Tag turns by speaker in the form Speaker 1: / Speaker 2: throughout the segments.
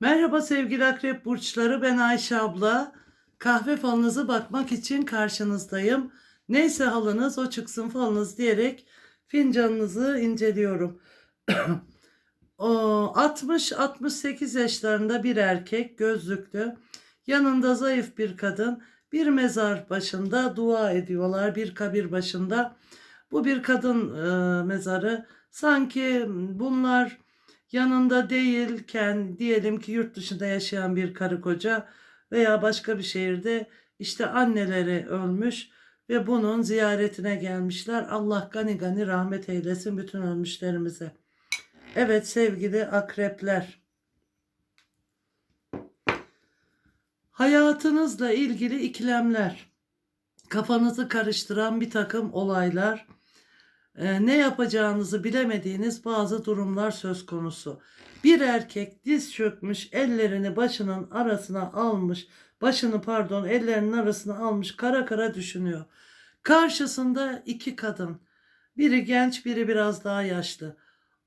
Speaker 1: Merhaba sevgili akrep burçları ben Ayşe abla. Kahve falınızı bakmak için karşınızdayım. Neyse halınız o çıksın falınız diyerek fincanınızı inceliyorum. o 60-68 yaşlarında bir erkek gözlüklü. Yanında zayıf bir kadın. Bir mezar başında dua ediyorlar. Bir kabir başında. Bu bir kadın e, mezarı. Sanki bunlar yanında değilken diyelim ki yurt dışında yaşayan bir karı koca veya başka bir şehirde işte anneleri ölmüş ve bunun ziyaretine gelmişler. Allah gani gani rahmet eylesin bütün ölmüşlerimize. Evet sevgili akrepler. Hayatınızla ilgili ikilemler, kafanızı karıştıran bir takım olaylar, ne yapacağınızı bilemediğiniz bazı durumlar söz konusu. Bir erkek diz çökmüş, ellerini başının arasına almış, başını pardon ellerinin arasına almış, kara kara düşünüyor. Karşısında iki kadın. Biri genç, biri biraz daha yaşlı.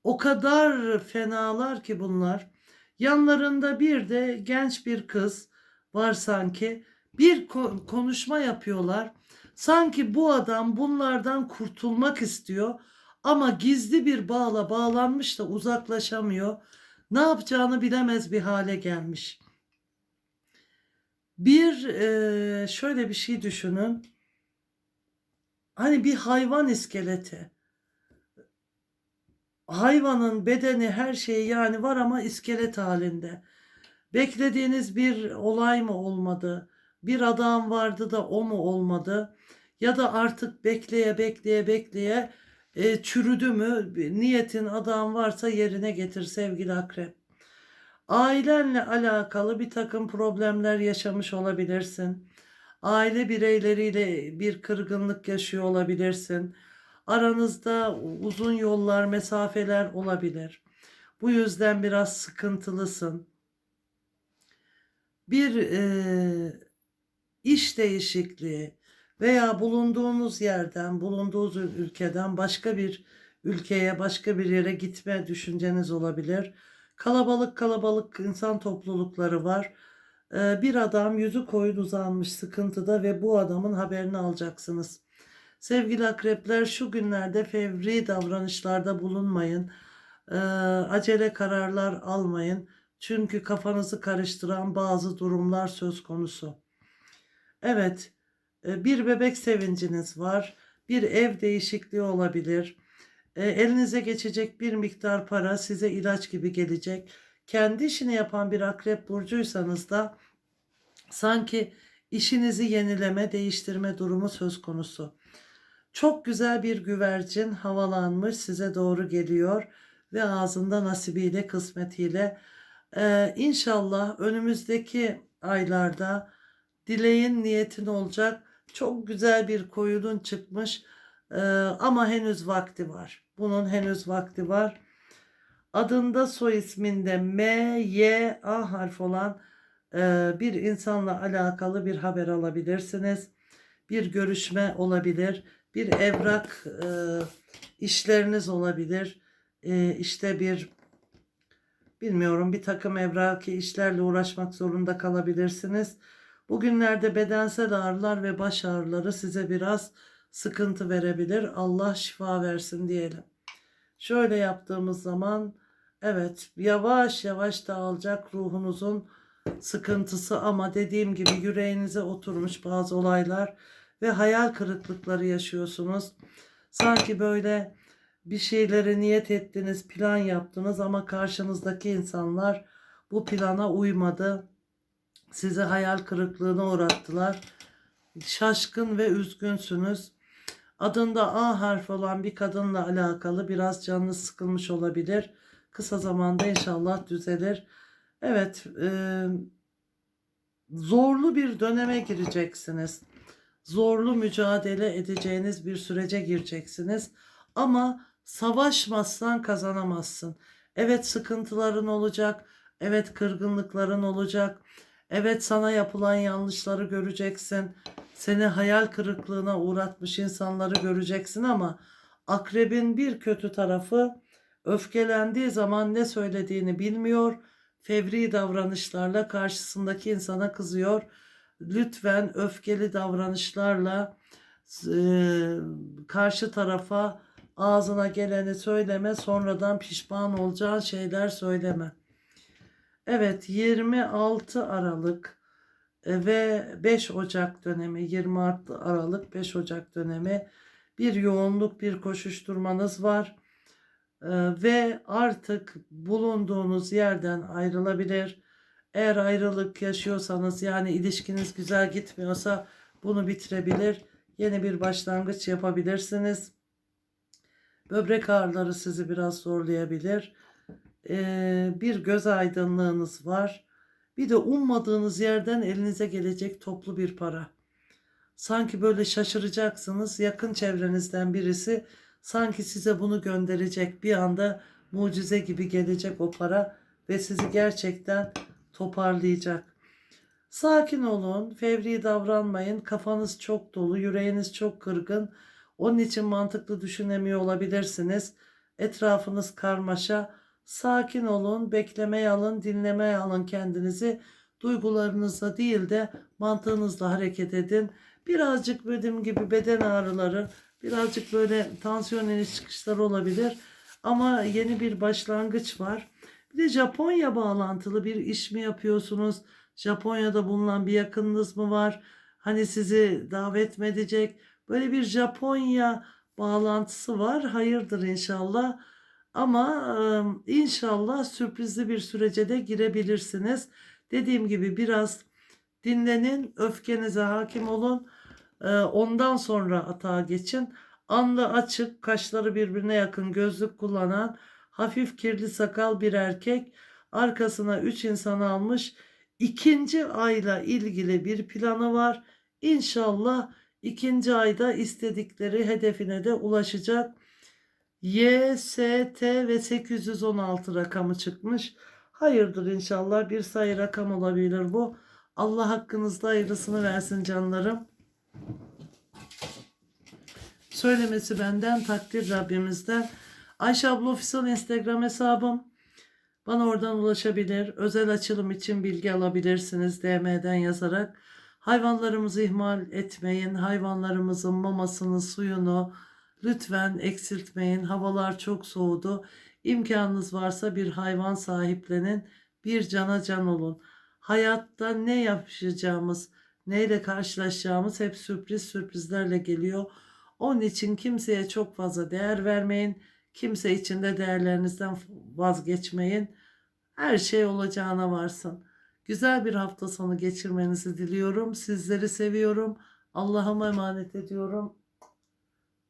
Speaker 1: O kadar fenalar ki bunlar. Yanlarında bir de genç bir kız var sanki. Bir ko- konuşma yapıyorlar. Sanki bu adam bunlardan kurtulmak istiyor ama gizli bir bağla bağlanmış da uzaklaşamıyor. Ne yapacağını bilemez bir hale gelmiş. Bir eee, şöyle bir şey düşünün. Hani bir hayvan iskeleti. Hayvanın bedeni her şeyi yani var ama iskelet halinde. Beklediğiniz bir olay mı olmadı? Bir adam vardı da o mu olmadı? Ya da artık bekleye bekleye bekleye e, çürüdü mü? Niyetin adam varsa yerine getir sevgili akrep. Ailenle alakalı bir takım problemler yaşamış olabilirsin. Aile bireyleriyle bir kırgınlık yaşıyor olabilirsin. Aranızda uzun yollar, mesafeler olabilir. Bu yüzden biraz sıkıntılısın. Bir e, iş değişikliği veya bulunduğunuz yerden, bulunduğunuz ülkeden başka bir ülkeye, başka bir yere gitme düşünceniz olabilir. Kalabalık kalabalık insan toplulukları var. Ee, Bir adam yüzü koyun uzanmış sıkıntıda ve bu adamın haberini alacaksınız. Sevgili akrepler şu günlerde fevri davranışlarda bulunmayın. Ee, acele kararlar almayın. Çünkü kafanızı karıştıran bazı durumlar söz konusu. Evet, e, bir bebek sevinciniz var. Bir ev değişikliği olabilir. E, Elinize geçecek bir miktar para size ilaç gibi gelecek. Kendi işini yapan bir akrep burcuysanız da sanki işinizi yenileme, değiştirme durumu söz konusu. Çok güzel bir güvercin havalanmış size doğru geliyor ve ağzında nasibiyle, kısmetiyle e, inşallah önümüzdeki aylarda dileğin niyetin olacak. Çok güzel bir koyunun çıkmış e, ama henüz vakti var. Bunun henüz vakti var. Adında soy isminde M, Y, A harf olan e, bir insanla alakalı bir haber alabilirsiniz. Bir görüşme olabilir. Bir evrak e, işleriniz olabilir. E, işte bir bilmiyorum bir takım evraki işlerle uğraşmak zorunda kalabilirsiniz. Bugünlerde bedensel ağrılar ve baş ağrıları size biraz sıkıntı verebilir. Allah şifa versin diyelim. Şöyle yaptığımız zaman evet yavaş yavaş dağılacak ruhunuzun sıkıntısı ama dediğim gibi yüreğinize oturmuş bazı olaylar ve hayal kırıklıkları yaşıyorsunuz. Sanki böyle bir şeylere niyet ettiniz, plan yaptınız ama karşınızdaki insanlar bu plana uymadı. Sizi hayal kırıklığına uğrattılar. Şaşkın ve üzgünsünüz. Adında A harfi olan bir kadınla alakalı biraz canınız sıkılmış olabilir. Kısa zamanda inşallah düzelir. Evet, e, zorlu bir döneme gireceksiniz. Zorlu mücadele edeceğiniz bir sürece gireceksiniz. Ama savaşmazsan kazanamazsın. Evet sıkıntıların olacak. Evet kırgınlıkların olacak. Evet sana yapılan yanlışları göreceksin. Seni hayal kırıklığına uğratmış insanları göreceksin ama akrebin bir kötü tarafı öfkelendiği zaman ne söylediğini bilmiyor. fevri davranışlarla karşısındaki insana kızıyor. Lütfen öfkeli davranışlarla e, karşı tarafa ağzına geleni söyleme, sonradan pişman olacağın şeyler söyleme. Evet 26 Aralık e, ve 5 Ocak dönemi 26 Aralık 5 Ocak dönemi bir yoğunluk bir koşuşturmanız var E, ve artık bulunduğunuz yerden ayrılabilir. Eğer ayrılık yaşıyorsanız yani ilişkiniz güzel gitmiyorsa bunu bitirebilir. Yeni bir başlangıç yapabilirsiniz. Böbrek ağrıları sizi biraz zorlayabilir. Ee, bir göz aydınlığınız var. Bir de ummadığınız yerden elinize gelecek toplu bir para. Sanki böyle şaşıracaksınız. Yakın çevrenizden birisi sanki size bunu gönderecek. Bir anda mucize gibi gelecek o para ve sizi gerçekten toparlayacak. Sakin olun, fevri davranmayın. Kafanız çok dolu, yüreğiniz çok kırgın. Onun için mantıklı düşünemiyor olabilirsiniz. Etrafınız karmaşa. Sakin olun, beklemeye alın, dinlemeye alın kendinizi. Duygularınızla değil de mantığınızla hareket edin. Birazcık dediğim gibi beden ağrıları, birazcık böyle tansiyon iniş çıkışları olabilir. Ama yeni bir başlangıç var. Bir de Japonya bağlantılı bir iş mi yapıyorsunuz? Japonya'da bulunan bir yakınınız mı var? Hani sizi davet mi edecek? Böyle bir Japonya bağlantısı var. Hayırdır inşallah. Ama inşallah sürprizli bir sürece de girebilirsiniz. Dediğim gibi biraz dinlenin, öfkenize hakim olun. Ondan sonra atağa geçin. Anlı açık, kaşları birbirine yakın, gözlük kullanan, hafif kirli sakal bir erkek arkasına üç insan almış. İkinci ayla ilgili bir planı var. İnşallah ikinci ayda istedikleri hedefine de ulaşacak. Y, S, T ve 816 rakamı çıkmış. Hayırdır inşallah bir sayı rakam olabilir bu. Allah hakkınızda hayırlısını versin canlarım. Söylemesi benden, takdir Rabbimizden. Ayşe abla official Instagram hesabım. Bana oradan ulaşabilir. Özel açılım için bilgi alabilirsiniz DM'den yazarak. Hayvanlarımızı ihmal etmeyin. Hayvanlarımızın mamasını, suyunu lütfen eksiltmeyin. Havalar çok soğudu. İmkanınız varsa bir hayvan sahiplenin. Bir cana can olun. Hayatta ne yapacağımız, neyle karşılaşacağımız hep sürpriz sürprizlerle geliyor. Onun için kimseye çok fazla değer vermeyin. Kimse için de değerlerinizden vazgeçmeyin. Her şey olacağına varsın. Güzel bir hafta sonu geçirmenizi diliyorum. Sizleri seviyorum. Allah'ıma emanet ediyorum.